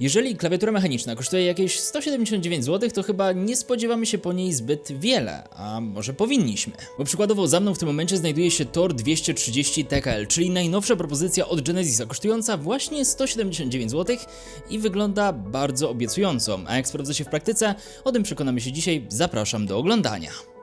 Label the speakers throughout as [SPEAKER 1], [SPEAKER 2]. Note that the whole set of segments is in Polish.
[SPEAKER 1] Jeżeli klawiatura mechaniczna kosztuje jakieś 179 zł, to chyba nie spodziewamy się po niej zbyt wiele, a może powinniśmy. Bo przykładowo za mną w tym momencie znajduje się Tor 230 TKL, czyli najnowsza propozycja od Genesisa, kosztująca właśnie 179 zł i wygląda bardzo obiecująco. A jak sprawdza się w praktyce, o tym przekonamy się dzisiaj. Zapraszam do oglądania.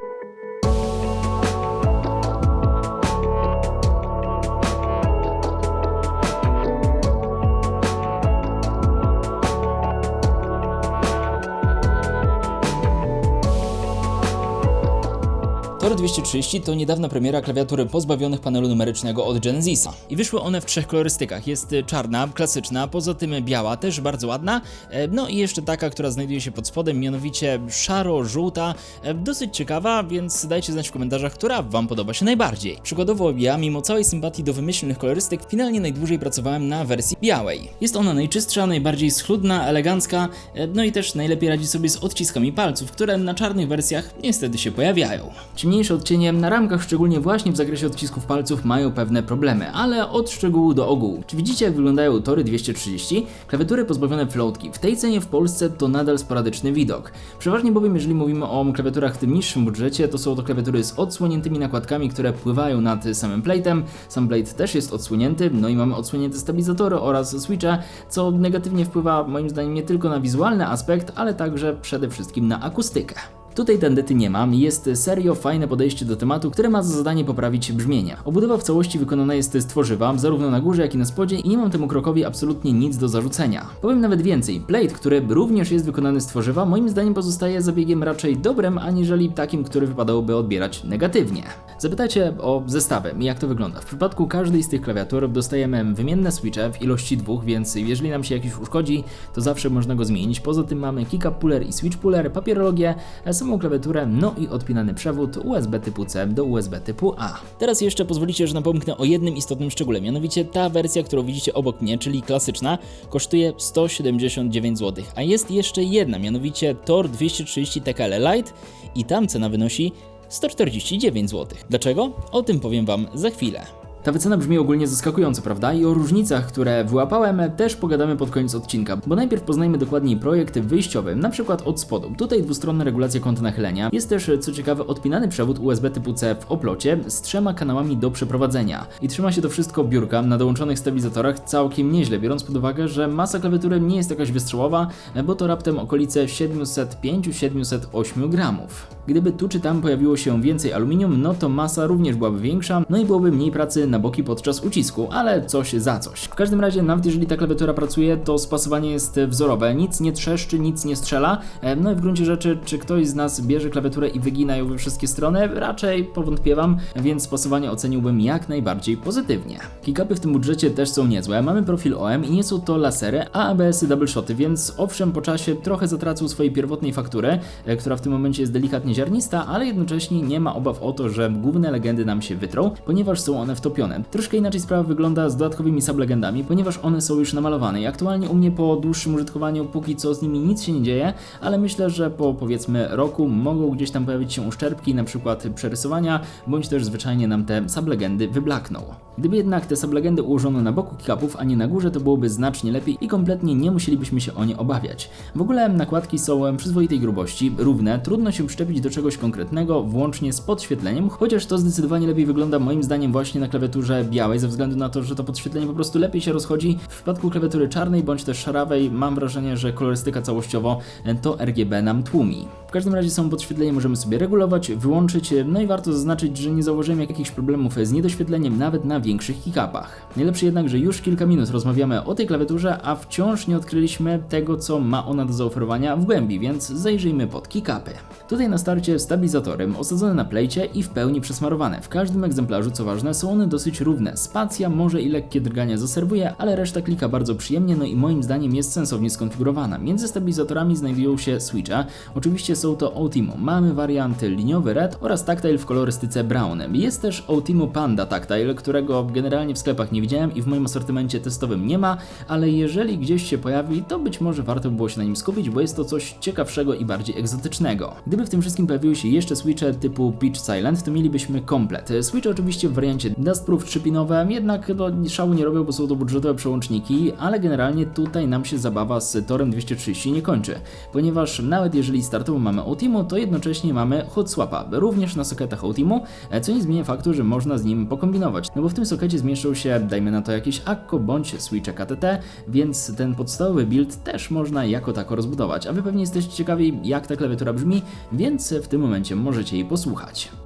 [SPEAKER 1] Tor 230 to niedawna premiera klawiatury pozbawionych panelu numerycznego od Genesisa. I wyszły one w trzech kolorystykach. Jest y, czarna, klasyczna, poza tym biała, też bardzo ładna, e, no i jeszcze taka, która znajduje się pod spodem, mianowicie szaro-żółta, e, dosyć ciekawa, więc dajcie znać w komentarzach, która Wam podoba się najbardziej. Przykładowo ja, mimo całej sympatii do wymyślnych kolorystyk, finalnie najdłużej pracowałem na wersji białej. Jest ona najczystsza, najbardziej schludna, elegancka, e, no i też najlepiej radzi sobie z odciskami palców, które na czarnych wersjach niestety się pojawiają. Ciemniejsze odcienie na ramkach, szczególnie właśnie w zakresie odcisków palców, mają pewne problemy, ale od szczegółu do ogółu. Czy widzicie, jak wyglądają tory 230? Klawiatury pozbawione floatki. W tej cenie w Polsce to nadal sporadyczny widok. Przeważnie bowiem, jeżeli mówimy o klawiaturach w tym niższym budżecie, to są to klawiatury z odsłoniętymi nakładkami, które pływają nad samym plate'em. Sam plate też jest odsłonięty, no i mamy odsłonięte stabilizatory oraz switche, co negatywnie wpływa moim zdaniem nie tylko na wizualny aspekt, ale także przede wszystkim na akustykę. Tutaj tandety nie mam, jest serio fajne podejście do tematu, które ma za zadanie poprawić brzmienie. Obudowa w całości wykonana jest z tworzywa, zarówno na górze jak i na spodzie i nie mam temu krokowi absolutnie nic do zarzucenia. Powiem nawet więcej, plate, który również jest wykonany z tworzywa, moim zdaniem pozostaje zabiegiem raczej dobrym, aniżeli takim, który wypadałoby odbierać negatywnie. Zapytacie o zestawy, jak to wygląda. W przypadku każdej z tych klawiatur dostajemy wymienne switche w ilości dwóch, więc jeżeli nam się jakiś uszkodzi, to zawsze można go zmienić. Poza tym mamy keycap puller i switch puller, papierologię, samą klawiaturę, no i odpinany przewód USB typu C do USB typu A. Teraz jeszcze pozwolicie, że napomknę o jednym istotnym szczególe, mianowicie ta wersja, którą widzicie obok mnie, czyli klasyczna, kosztuje 179 zł, a jest jeszcze jedna, mianowicie Tor 230 TKL Lite i tam cena wynosi 149 zł. Dlaczego? O tym powiem Wam za chwilę. Ta wycena brzmi ogólnie zaskakująco, prawda? I o różnicach, które wyłapałem, też pogadamy pod koniec odcinka, bo najpierw poznajmy dokładniej projekt wyjściowy, na przykład od spodu. Tutaj dwustronna regulacja kąta nachylenia. Jest też, co ciekawe, odpinany przewód USB typu C w oplocie z trzema kanałami do przeprowadzenia. I trzyma się to wszystko biurka na dołączonych stabilizatorach całkiem nieźle, biorąc pod uwagę, że masa klawiatury nie jest jakaś wystrzałowa, bo to raptem okolice 705-708 gramów. Gdyby tu czy tam pojawiło się więcej aluminium, no to masa również byłaby większa, no i byłoby mniej pracy na boki podczas ucisku, ale coś za coś. W każdym razie, nawet jeżeli ta klawiatura pracuje, to spasowanie jest wzorowe, nic nie trzeszczy, nic nie strzela. E, No i w gruncie rzeczy, czy ktoś z nas bierze klawiaturę i wygina ją we wszystkie strony? Raczej powątpiewam, więc spasowanie oceniłbym jak najbardziej pozytywnie. Kickupy w tym budżecie też są niezłe, mamy profil OM i nie są to lasery, a ABS-y double shoty, więc owszem, po czasie trochę zatracą swojej pierwotnej faktury, e, która w tym momencie jest delikatnie ziarnista, ale jednocześnie nie ma obaw o to, że główne legendy nam się wytrą, ponieważ są one wtopione. Troszkę inaczej sprawa wygląda z dodatkowymi sublegendami, ponieważ one są już namalowane i aktualnie u mnie po dłuższym użytkowaniu póki co z nimi nic się nie dzieje, ale myślę, że po powiedzmy roku mogą gdzieś tam pojawić się uszczerbki, na przykład przerysowania, bądź też zwyczajnie nam te sublegendy wyblakną. Gdyby jednak te sublegendy ułożono na boku kickupów, a nie na górze, to byłoby znacznie lepiej i kompletnie nie musielibyśmy się o nie obawiać. W ogóle nakładki są przyzwoitej grubości, równe, trudno się przyczepić do czegoś konkretnego, włącznie z podświetleniem, chociaż to zdecydowanie lepiej wygląda moim zdaniem właśnie na klawiaturze białej, ze względu na to, że to podświetlenie po prostu lepiej się rozchodzi. W przypadku klawiatury czarnej bądź też szarawej mam wrażenie, że kolorystyka całościowo to RGB nam tłumi. Każdym razie są podświetlenie możemy sobie regulować, wyłączyć, no i warto zaznaczyć, że nie zauważyłem jakichś problemów z niedoświetleniem nawet na większych kickupach. Najlepsze jednak, że już kilka minut rozmawiamy o tej klawiaturze, a wciąż nie odkryliśmy tego, co ma ona do zaoferowania w głębi, więc zajrzyjmy pod kickupy. Tutaj na starcie stabilizatorem osadzone na plejcie i w pełni przesmarowane. W każdym egzemplarzu, co ważne, są one dosyć równe. Spacja może i lekkie drgania zaserwuje, ale reszta klika bardzo przyjemnie, no i moim zdaniem jest sensownie skonfigurowana. Między stabilizatorami znajdują się switche. Oczywiście są to Outimo. Mamy warianty liniowy red oraz tactile w kolorystyce brown. Jest też Outimo Panda Tactile, którego generalnie w sklepach nie widziałem i w moim asortymencie testowym nie ma, ale jeżeli gdzieś się pojawi, to być może warto by było się na nim skupić, bo jest to coś ciekawszego i bardziej egzotycznego. Gdyby w tym wszystkim pojawiły się jeszcze switche typu Pitch Silent, to mielibyśmy komplet. Switche oczywiście w wariancie Dustproof 3-pinowe, jednak no, szału nie robią, bo są to budżetowe przełączniki, ale generalnie tutaj nam się zabawa z Torem 230 nie kończy, ponieważ nawet jeżeli startowo mamy Outimo, to jednocześnie mamy Hot Swapa, również na soketach Outimo, co nie zmienia faktu, że można z nim pokombinować, no bo w tym sokecie zmieszczą się, dajmy na to jakieś Akko bądź switche KTT, więc ten podstawowy build też można jako tako rozbudować, a wy pewnie jesteście ciekawi jak ta klawiatura brzmi, więc w tym momencie możecie jej posłuchać.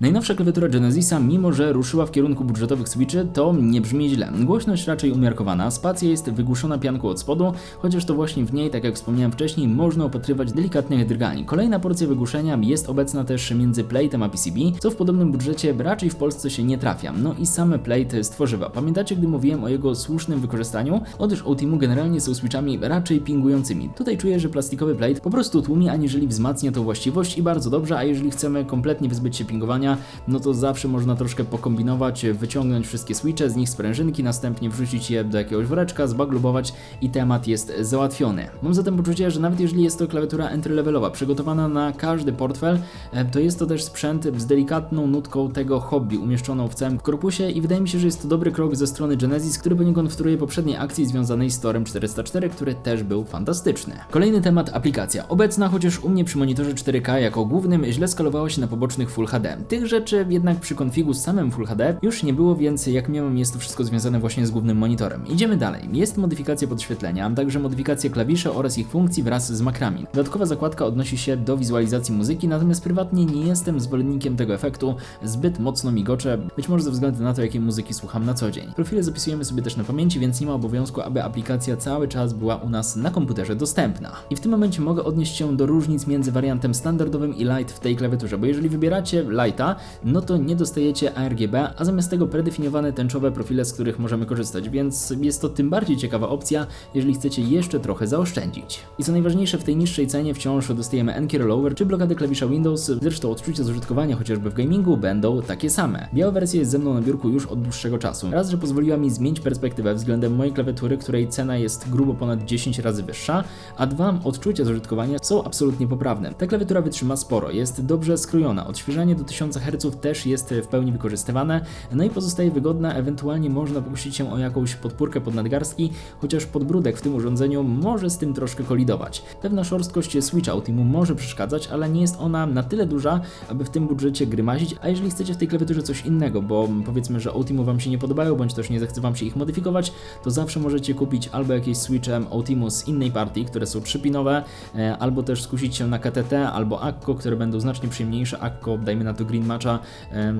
[SPEAKER 1] Najnowsza klawiatura Genesisa, mimo że ruszyła w kierunku budżetowych switchy, to nie brzmi źle. Głośność raczej umiarkowana, spacja jest wygłuszona pianką od spodu, chociaż to właśnie w niej, tak jak wspomniałem wcześniej, można opatrywać delikatnych drgani. Kolejna porcja wygłuszenia jest obecna też między plate'em a PCB, co w podobnym budżecie raczej w Polsce się nie trafia. No i same plate stworzywa. Pamiętacie, gdy mówiłem o jego słusznym wykorzystaniu? Otóż Ultimu generalnie są switchami raczej pingującymi. Tutaj czuję, że plastikowy plate po prostu tłumi, aniżeli wzmacnia tą właściwość i bardzo dobrze, a jeżeli chcemy kompletnie wyzbyć się pingowania, no to zawsze można troszkę pokombinować, wyciągnąć wszystkie switche, z nich sprężynki, następnie wrzucić je do jakiegoś woreczka, zbaglubować i temat jest załatwiony. Mam zatem poczucie, że nawet jeżeli jest to klawiatura entry-levelowa, przygotowana na każdy portfel, e, to jest to też sprzęt z delikatną nutką tego hobby umieszczoną w całym korpusie i wydaje mi się, że jest to dobry krok ze strony Genesis, który poniekąd wtóruje poprzedniej akcji związanej z Torem 404, który też był fantastyczny. Kolejny temat aplikacja. Obecna, chociaż u mnie przy monitorze 4K jako głównym źle skalowała się na pobocznych Full HD. Tych rzeczy jednak przy konfigu z samym Full HD już nie było, więc jak miałem jest to wszystko związane właśnie z głównym monitorem. Idziemy dalej. Jest modyfikacja podświetlenia, także modyfikacja klawiszy oraz ich funkcji wraz z makrami. Dodatkowa zakładka odnosi się do wizualizacji muzyki, natomiast prywatnie nie jestem zwolennikiem tego efektu, zbyt mocno migocze, być może ze względu na to, jakiej muzyki słucham na co dzień. Profile zapisujemy sobie też na pamięci, więc nie ma obowiązku, aby aplikacja cały czas była u nas na komputerze dostępna. I w tym momencie mogę odnieść się do różnic między wariantem standardowym i light w tej klawiaturze, bo jeżeli wybieracie lighta, no to nie dostajecie ARGB, a zamiast tego predefiniowane tęczowe profile, z których możemy korzystać, więc jest to tym bardziej ciekawa opcja, jeżeli chcecie jeszcze trochę zaoszczędzić. I co najważniejsze, w tej niższej cenie wciąż dostajemy N-key rollover czy blokadę klawisza Windows, zresztą odczucia z użytkowania chociażby w gamingu będą takie same. Biała wersja jest ze mną na biurku już od dłuższego czasu. Raz, że pozwoliła mi zmienić perspektywę względem mojej klawiatury, której cena jest grubo ponad 10 razy wyższa, a dwa, odczucia z użytkowania są absolutnie poprawne. Ta klawiatura wytrzyma sporo, jest dobrze skrojona, odświeżanie do 1000 Hz też jest w pełni wykorzystywane, no i pozostaje wygodna, ewentualnie można pokusić się o jakąś podpórkę pod nadgarstki, chociaż podbródek w tym urządzeniu może z tym troszkę kolidować. Pewna szorstkość Switcha Ultimu może przeszkadzać, ale nie jest ona na tyle duża, aby w tym budżecie grymazić, a jeżeli chcecie w tej klawiaturze coś innego, bo powiedzmy, że Ultimu Wam się nie podobają, bądź też nie zechce Wam się ich modyfikować, to zawsze możecie kupić albo jakieś Switche Ultimu z innej partii, które są trzypinowe, e, albo też skusić się na KTT, albo Akko, które będą znacznie przyjemniejsze. Akko, dajmy na to Green Matcha,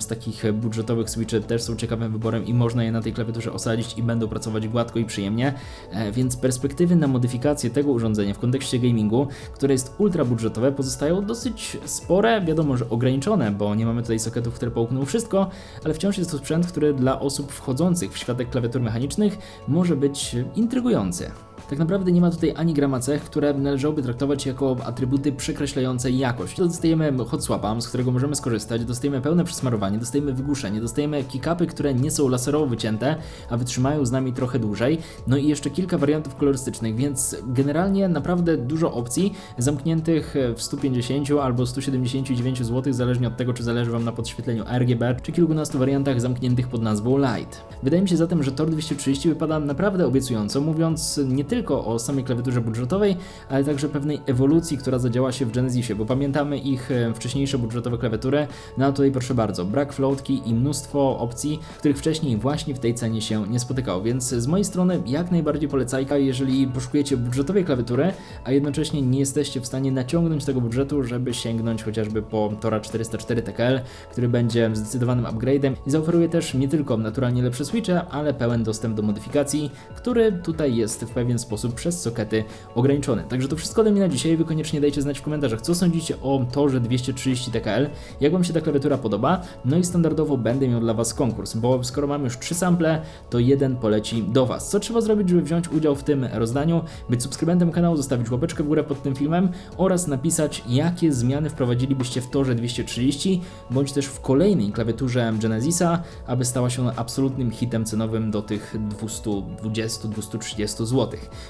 [SPEAKER 1] z takich budżetowych switchy też są ciekawym wyborem i można je na tej klawiaturze osadzić i będą pracować gładko i przyjemnie, e, więc perspektywy na modyfikację tego urządzenia w kontekście gamingu, które jest ultra budżetowe, pozostają dosyć spore, wiadomo, że ograniczone, bo nie mamy tutaj soketów, które połkną wszystko, ale wciąż jest to sprzęt, który dla osób wchodzących w światek klawiatur mechanicznych może być intrygujący. Tak naprawdę nie ma tutaj ani grama cech, które należałoby traktować jako atrybuty przekreślające jakość. Dostajemy hot swapa, z którego możemy skorzystać, dostajemy pełne przesmarowanie, dostajemy wygłuszenie, dostajemy kickupy, które nie są laserowo wycięte, a wytrzymają z nami trochę dłużej, no i jeszcze kilka wariantów kolorystycznych, więc generalnie naprawdę dużo opcji zamkniętych w 150 albo 179 zł, zależnie od tego, czy zależy Wam na podświetleniu RGB, czy kilkunastu wariantach zamkniętych pod nazwą Light. Wydaje mi się zatem, że Tor 230 wypada naprawdę obiecująco, mówiąc nie tylko tylko o samej klawiaturze budżetowej, ale także pewnej ewolucji, która zadziała się w Genesisie, bo pamiętamy ich e, wcześniejsze budżetowe klawiatury, no a tutaj proszę bardzo, brak floatki i mnóstwo opcji, których wcześniej właśnie w tej cenie się nie spotykało, więc z mojej strony jak najbardziej polecajka, jeżeli poszukujecie budżetowej klawiatury, a jednocześnie nie jesteście w stanie naciągnąć tego budżetu, żeby sięgnąć chociażby po Tora 404 TKL, który będzie zdecydowanym upgrade'em i zaoferuje też nie tylko naturalnie lepsze switche, ale pełen dostęp do modyfikacji, który tutaj jest w pewien sposób przez sokety ograniczony. Także to wszystko ode mnie na dzisiaj. Wy koniecznie dajcie znać w komentarzach, co sądzicie o Torze 230 TKL, jak Wam się ta klawiatura podoba. No i standardowo będę miał dla Was konkurs, bo skoro mam już trzy sample, to jeden poleci do Was. Co trzeba zrobić, żeby wziąć udział w tym rozdaniu? Być subskrybentem kanału, zostawić łapeczkę w górę pod tym filmem oraz napisać, jakie zmiany wprowadzilibyście w Torze 230, bądź też w kolejnej klawiaturze Genesisa, aby stała się ona absolutnym hitem cenowym do tych 220-230 zł.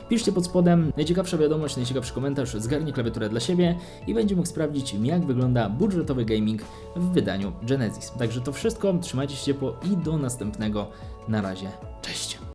[SPEAKER 1] Piszcie pod spodem najciekawsza wiadomość, najciekawszy komentarz, zgarnie klawiaturę dla siebie i będzie mógł sprawdzić, jak wygląda budżetowy gaming w wydaniu Genesis. Także to wszystko, trzymajcie się ciepło i do następnego. Na razie, cześć!